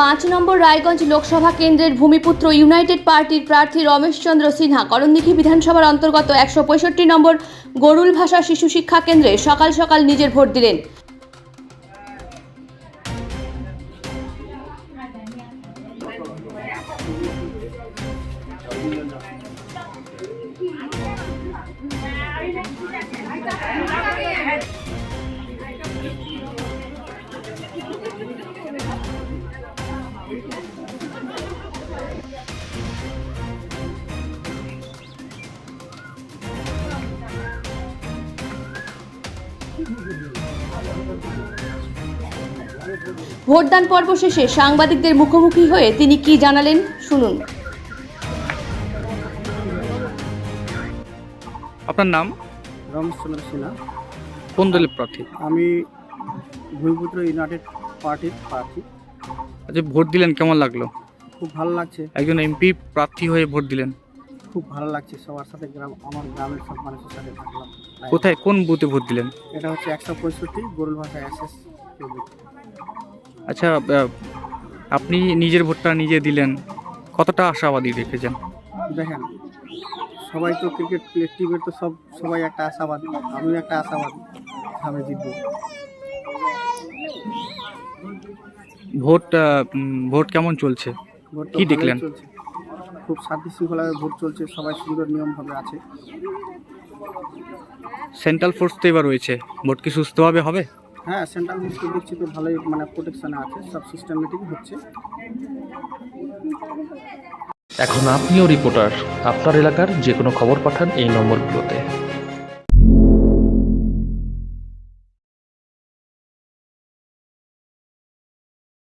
পাঁচ নম্বর রায়গঞ্জ লোকসভা কেন্দ্রের ভূমিপুত্র ইউনাইটেড পার্টির প্রার্থী রমেশচন্দ্র সিনহা করণদিঘি বিধানসভার অন্তর্গত একশো পঁয়ষট্টি নম্বর গরুল ভাষা শিশু শিক্ষা কেন্দ্রে সকাল সকাল নিজের ভোট দিলেন। ভোটদান পর্ব শেষে সাংবাদিকদের মুখোমুখি হয়ে তিনি কি জানালেন? শুনুন। আপনার নাম? রমেশচন্দ্র সিনহা। কোন দলের প্রার্থী? আমি ভূমিপুত্র ইউনাইটেড পার্টির প্রার্থী আচ্ছা ভোট দিলেন কেমন লাগল? খুব ভালো লাগছে। একজন এমপি প্রার্থী হয়ে ভোট দিলেন। খুব ভালো লাগছে সবার সাথে গ্রাম আমার গ্রামের সব মানুষের সাথে থাকলাম কোথায় কোন বুথে ভোট দিলেন? এটা হচ্ছে একশো পঁয়ষট্টি গরুল ভাষা এসএস আচ্ছা আপনি নিজের ভোটটা নিজে দিলেন। কতটা আশাবাদী রেখেছেন দেখেন সবাই তো ক্রিকেট টিমের তো সব সবাই একটা আশাবাদী। আমিও একটা আশাবাদী আমি জিতবো। ভোট ভোট কেমন চলছে? ভোট তো কি ভালোই দেখলেন? চলছে। খুব শান্তি শৃঙ্খলায় ভোট চলছে সবাই সুন্দর নিয়মভাবে আছে। সেন্ট্রাল ফোর্স তো এবার রয়েছে। ভোট কি সুস্থভাবে হবে? হ্যাঁ সেন্ট্রাল মিনিস্ট্রি দেখছি তো ভালোই মানে প্রোটেকশনে আছে সব সিস্টেমেটিক হচ্ছে। এখন আপনিও রিপোর্টার আপনার এলাকার যে কোনো খবর পাঠান এই নম্বরগুলোতে।